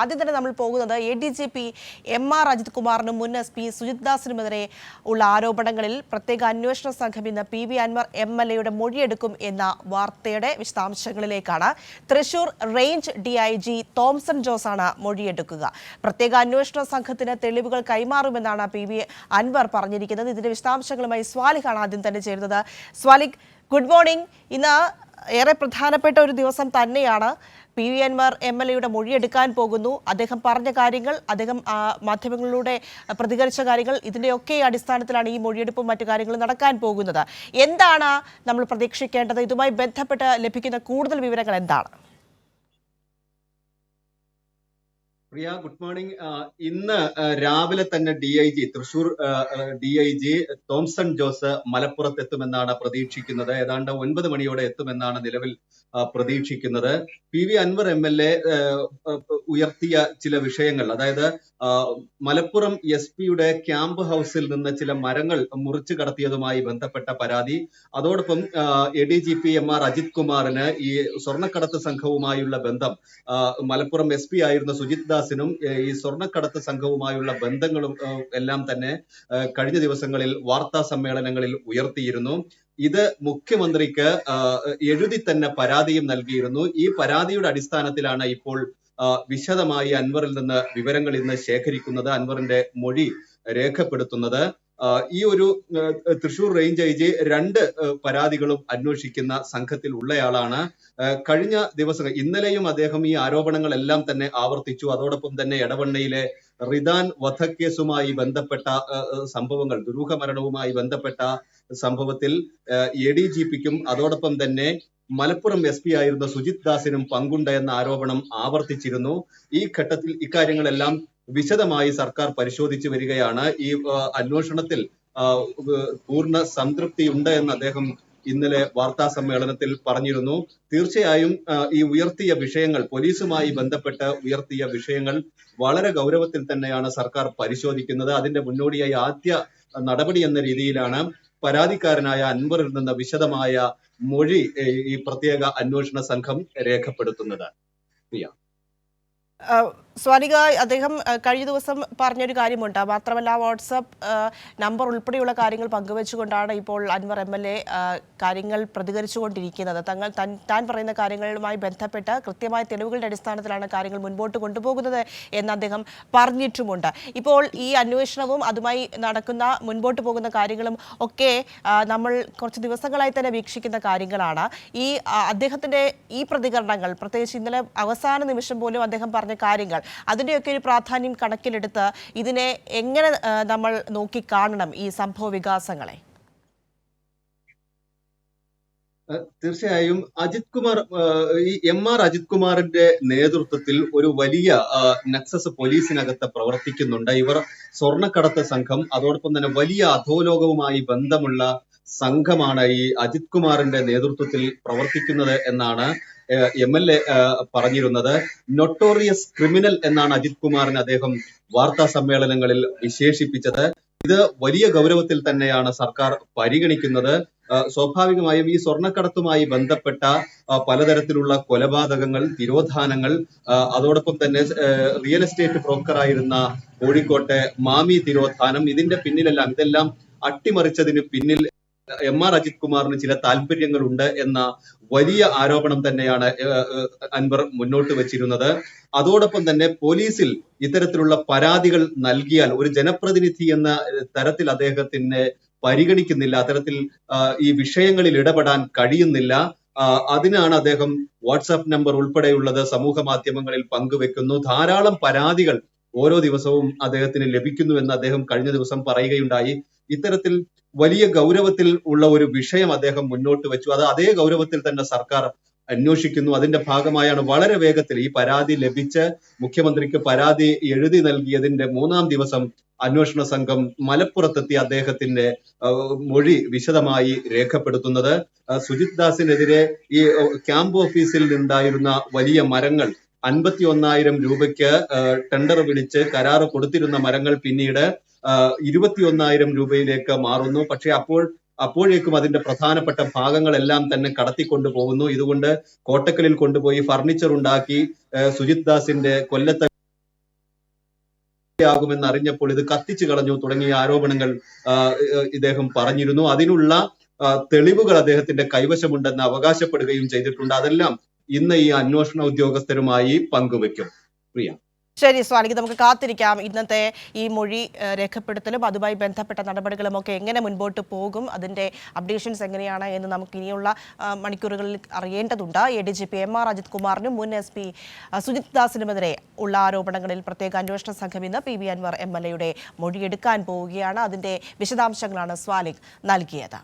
ആദ്യം തന്നെ നമ്മൾ പോകുന്നത് A D G P M R Ajith കുമാറിനും മുൻ എസ് പി സുജിത് ദാസിനുമെതിരെ ഉള്ള ആരോപണങ്ങളിൽ പ്രത്യേക അന്വേഷണ സംഘം ഇന്ന് P V Anvar M L എയുടെ മൊഴിയെടുക്കും എന്ന വാർത്തയുടെ വിശദാംശങ്ങളിലേക്കാണ്. Thrissur range D I G Thomson ജോസാണ് മൊഴിയെടുക്കുക. പ്രത്യേക അന്വേഷണ സംഘത്തിന് തെളിവുകൾ കൈമാറുമെന്നാണ് പി വി അൻവർ പറഞ്ഞിരിക്കുന്നത്. ഇതിന്റെ വിശദാംശങ്ങളുമായി സ്വാലിഖാണ് ആദ്യം തന്നെ ചേരുന്നത്. സ്വാലിക് ഗുഡ് മോർണിംഗ് ഇന്ന് ഏറെ പ്രധാനപ്പെട്ട ഒരു ദിവസം തന്നെയാണ് P V Anvar M L എയുടെ മൊഴിയെടുക്കാൻ പോകുന്നു. അദ്ദേഹം പറഞ്ഞ കാര്യങ്ങൾ അദ്ദേഹം മാധ്യമങ്ങളിലൂടെ പ്രതികരിച്ച കാര്യങ്ങൾ ഇതിന്റെയൊക്കെ അടിസ്ഥാനത്തിലാണ് ഈ മൊഴിയെടുപ്പും മറ്റു കാര്യങ്ങളും നടക്കാൻ പോകുന്നത്. എന്താണ് നമ്മൾ പ്രതീക്ഷിക്കേണ്ടത്? ഇതുമായി ബന്ധപ്പെട്ട് ലഭിക്കുന്ന കൂടുതൽ വിവരങ്ങൾ എന്താണ്? പ്രിയ ഗുഡ് മോർണിംഗ് ഇന്ന് രാവിലെ തന്നെ D I G Thrissur D I G Thomson Jose മലപ്പുറത്ത് എത്തുമെന്നാണ് പ്രതീക്ഷിക്കുന്നത്. ഏതാണ്ട് ഒൻപത് മണിയോടെ എത്തുമെന്നാണ് നിലവിൽ പ്രതീക്ഷിക്കുന്നത്. P V Anvar M L A ഉയർത്തിയ ചില വിഷയങ്ങൾ. അതായത് മലപ്പുറം എസ് പിയുടെ ക്യാമ്പ് ഹൗസിൽ നിന്ന് ചില മരങ്ങൾ മുറിച്ചു കടത്തിയതുമായി ബന്ധപ്പെട്ട പരാതി. അതോടൊപ്പം A D G P M R Ajith കുമാറിന് ഈ സ്വർണക്കടത്ത് സംഘവുമായുള്ള ബന്ധം മലപ്പുറം എസ് പി ആയിരുന്ന സുജിത് ദാസിനും ഈ സ്വർണക്കടത്ത് സംഘവുമായുള്ള ബന്ധങ്ങളും എല്ലാം തന്നെ കഴിഞ്ഞ ദിവസങ്ങളിൽ വാർത്താ സമ്മേളനങ്ങളിൽ ഉയർത്തിയിരുന്നു. ഇത് മുഖ്യമന്ത്രിക്ക് എഴുതി തന്നെ പരാതിയും നൽകിയിരുന്നു. ഈ പരാതിയുടെ അടിസ്ഥാനത്തിലാണ് ഇപ്പോൾ വിശദമായി അൻവറിൽ നിന്ന് വിവരങ്ങൾ ഇന്ന് ശേഖരിക്കുന്നത് അൻവറിന്റെ മൊഴി രേഖപ്പെടുത്തുന്നത്. ഈ ഒരു തൃശൂർ റേഞ്ച് ഐ ജി രണ്ട് പരാതികളും അന്വേഷിക്കുന്ന സംഘത്തിൽ ഉള്ളയാളാണ്. കഴിഞ്ഞ ദിവസങ്ങൾ ഇന്നലെയും അദ്ദേഹം ഈ ആരോപണങ്ങളെല്ലാം തന്നെ ആവർത്തിച്ചു. അതോടൊപ്പം തന്നെ എടവണ്ണയിലെ റിദാൻ വധക്കേസുമായി ബന്ധപ്പെട്ട സംഭവങ്ങൾ ദുരൂഹ മരണവുമായി ബന്ധപ്പെട്ട സംഭവത്തിൽ എ ഡി ജി പിക്കും അതോടൊപ്പം തന്നെ മലപ്പുറം എസ് പി ആയിരുന്ന സുജിത് ദാസിനും പങ്കുണ്ട് എന്ന ആരോപണം ആവർത്തിച്ചിരുന്നു. ഈ ഘട്ടത്തിൽ ഇക്കാര്യങ്ങളെല്ലാം വിശദമായി സർക്കാർ പരിശോധിച്ചു വരികയാണ്. ഈ അന്വേഷണത്തിൽ പൂർണ സംതൃപ്തിയുണ്ട് എന്ന് അദ്ദേഹം ഇന്നലെ വാർത്താ സമ്മേളനത്തിൽ പറഞ്ഞിരുന്നു. തീർച്ചയായും ഈ ഉയർത്തിയ വിഷയങ്ങൾ പോലീസുമായി ബന്ധപ്പെട്ട് ഉയർത്തിയ വിഷയങ്ങൾ വളരെ ഗൗരവത്തിൽ തന്നെയാണ് സർക്കാർ പരിശോധിക്കുന്നത്. അതിന്റെ മുന്നോടിയായി ആദ്യ നടപടി എന്ന രീതിയിലാണ് പരാതിക്കാരനായ അൻവറിൽ നിന്ന് വിശദമായ മൊഴി ഈ പ്രത്യേക അന്വേഷണ സംഘം രേഖപ്പെടുത്തുന്നത്. സ്വാലിക അദ്ദേഹം കഴിഞ്ഞ ദിവസം പറഞ്ഞൊരു കാര്യമുണ്ട്. മാത്രമല്ല വാട്സപ്പ് നമ്പർ ഉൾപ്പെടെയുള്ള കാര്യങ്ങൾ പങ്കുവെച്ചുകൊണ്ടാണ് ഇപ്പോൾ അൻവർ എം എൽ എ കാര്യങ്ങൾ പ്രതികരിച്ചുകൊണ്ടിരിക്കുന്നത്. തങ്ങൾ തൻ താൻ പറയുന്ന കാര്യങ്ങളുമായി ബന്ധപ്പെട്ട് കൃത്യമായ തെളിവുകളുടെ അടിസ്ഥാനത്തിലാണ് കാര്യങ്ങൾ മുൻപോട്ട് കൊണ്ടുപോകുന്നത് എന്ന് അദ്ദേഹം പറഞ്ഞിട്ടുമുണ്ട്. ഇപ്പോൾ ഈ അന്വേഷണവും അതുമായി നടക്കുന്ന മുൻപോട്ട് പോകുന്ന കാര്യങ്ങളും ഒക്കെ നമ്മൾ കുറച്ച് ദിവസങ്ങളായി തന്നെ വീക്ഷിക്കുന്ന കാര്യങ്ങളാണ്. ഈ അദ്ദേഹത്തിന്റെ ഈ പ്രതികരണങ്ങൾ പ്രത്യേകിച്ച് ഇന്നലെ അവസാന നിമിഷം പോലും അദ്ദേഹം കാര്യങ്ങൾ. അതിന്റെയൊക്കെ ഒരു പ്രാധാന്യം കണക്കിലെടുത്ത് ഇതിനെ എങ്ങനെ നമ്മൾ നോക്കിക്കാണണം ഈ സംഭവ വികാസങ്ങളെ? തീർച്ചയായും അജിത് കുമാർ ഈ എം ആർ അജിത് കുമാറിന്റെ നേതൃത്വത്തിൽ ഒരു വലിയ നക്സസ് പോലീസിനകത്ത് പ്രവർത്തിക്കുന്നുണ്ട്. ഇവർ സ്വർണക്കടത്ത് സംഘം അതോടൊപ്പം തന്നെ വലിയ അധോലോകവുമായി ബന്ധമുള്ള സംഘമാണ് ഈ അജിത് കുമാറിന്റെ നേതൃത്വത്തിൽ പ്രവർത്തിക്കുന്നത് എന്നാണ് എം എൽ എ പറഞ്ഞിരുന്നത്. നൊട്ടോറിയസ് ക്രിമിനൽ എന്നാണ് അജിത് കുമാറിനെ അദ്ദേഹം വാർത്താ സമ്മേളനങ്ങളിൽ വിശേഷിപ്പിച്ചത്. ഇത് വലിയ ഗൗരവത്തിൽ തന്നെയാണ് സർക്കാർ പരിഗണിക്കുന്നത്. സ്വാഭാവികമായും ഈ സ്വർണക്കടത്തുമായി ബന്ധപ്പെട്ട പലതരത്തിലുള്ള കൊലപാതകങ്ങൾ തിരോധാനങ്ങൾ അതോടൊപ്പം തന്നെ റിയൽ എസ്റ്റേറ്റ് ബ്രോക്കറായിരുന്ന കോഴിക്കോട്ടെ മാമി തിരോധാനം ഇതിന്റെ പിന്നിലെല്ലാം ഇതെല്ലാം അട്ടിമറിച്ചതിന് പിന്നിൽ എം ആർ അജിത് കുമാറിന് ചില താല്പര്യങ്ങളുണ്ട് എന്ന വലിയ ആരോപണം തന്നെയാണ് അൻവർ മുന്നോട്ട് വെച്ചിരുന്നത്. അതോടൊപ്പം തന്നെ പോലീസിൽ ഇത്തരത്തിലുള്ള പരാതികൾ നൽകിയാൽ ഒരു ജനപ്രതിനിധി എന്ന തരത്തിൽ അദ്ദേഹത്തിനെ പരിഗണിക്കുന്നില്ല അത്തരത്തിൽ ഈ വിഷയങ്ങളിൽ ഇടപെടാൻ കഴിയുന്നില്ല. അതിനാണ് അദ്ദേഹം വാട്സാപ്പ് നമ്പർ ഉൾപ്പെടെയുള്ളത് സമൂഹ മാധ്യമങ്ങളിൽ പങ്കുവെക്കുന്നു. ധാരാളം പരാതികൾ ഓരോ ദിവസവും അദ്ദേഹത്തിന് ലഭിക്കുന്നു എന്ന് അദ്ദേഹം കഴിഞ്ഞ ദിവസം പറയുകയുണ്ടായി. ഇത്തരത്തിൽ വലിയ ഗൗരവത്തിൽ ഉള്ള ഒരു വിഷയം അദ്ദേഹം മുന്നോട്ട് വെച്ചു. അത് അതേ ഗൗരവത്തിൽ തന്നെ സർക്കാർ അന്വേഷിക്കുന്നു. അതിന്റെ ഭാഗമായാണ് വളരെ വേഗത്തിൽ ഈ പരാതി ലഭിച്ച് മുഖ്യമന്ത്രിക്ക് പരാതി എഴുതി നൽകിയതിന്റെ മൂന്നാം ദിവസം അന്വേഷണ സംഘം മലപ്പുറത്തെത്തി അദ്ദേഹത്തിന്റെ മൊഴി വിശദമായി രേഖപ്പെടുത്തുന്നത്. സുജിത് ദാസിനെതിരെ ഈ ക്യാമ്പ് ഓഫീസിൽ ഉണ്ടായിരുന്ന വലിയ മരങ്ങൾ അൻപത്തി ഒന്നായിരം രൂപയ്ക്ക് ടെണ്ടർ വിളിച്ച് കരാറ് കൊടുത്തിരുന്ന മരങ്ങൾ പിന്നീട് ഇരുപത്തി ഒന്നായിരം രൂപയിലേക്ക് മാറുന്നു. പക്ഷെ അപ്പോൾ അപ്പോഴേക്കും അതിന്റെ പ്രധാനപ്പെട്ട ഭാഗങ്ങളെല്ലാം തന്നെ കടത്തിക്കൊണ്ടു പോകുന്നു. ഇതുകൊണ്ട് കോട്ടക്കലിൽ കൊണ്ടുപോയി ഫർണിച്ചർ ഉണ്ടാക്കി സുജിത് ദാസിന്റെ കൊല്ലത്തെ ആകുമെന്ന് അറിഞ്ഞപ്പോൾ ഇത് കത്തിച്ചു കളഞ്ഞു തുടങ്ങിയ ആരോപണങ്ങൾ ഇദ്ദേഹം പറഞ്ഞിരുന്നു. അതിനുള്ള തെളിവുകൾ അദ്ദേഹത്തിന്റെ കൈവശമുണ്ടെന്ന് അവകാശപ്പെടുകയും ചെയ്തിട്ടുണ്ട്. അതെല്ലാം ഇന്ന് ഈ അന്വേഷണ ഉദ്യോഗസ്ഥരുമായി പങ്കുവെക്കും. പ്രിയ. ശരി സ്വാലിക്ക് നമുക്ക് കാത്തിരിക്കാം. ഇന്നത്തെ ഈ മൊഴി രേഖപ്പെടുത്തലും അതുമായി ബന്ധപ്പെട്ട നടപടികളും ഒക്കെ എങ്ങനെ മുൻപോട്ട് പോകും അതിന്റെ അപ്ഡേഷൻസ് എങ്ങനെയാണ് എന്ന് നമുക്ക് ഇനിയുള്ള മണിക്കൂറുകളിൽ അറിയേണ്ടതുണ്ട്. A D G P M R Ajith കുമാറിനും മുൻ എസ് പി സുജിത് ദാസിനുമെതിരെ ഉള്ള ആരോപണങ്ങളിൽ പ്രത്യേക അന്വേഷണ സംഘം ഇന്ന് P B Anvar M L എയുടെ മൊഴിയെടുക്കാൻ പോവുകയാണ്. അതിന്റെ വിശദാംശങ്ങളാണ് സ്വാലിക് നൽകിയത്.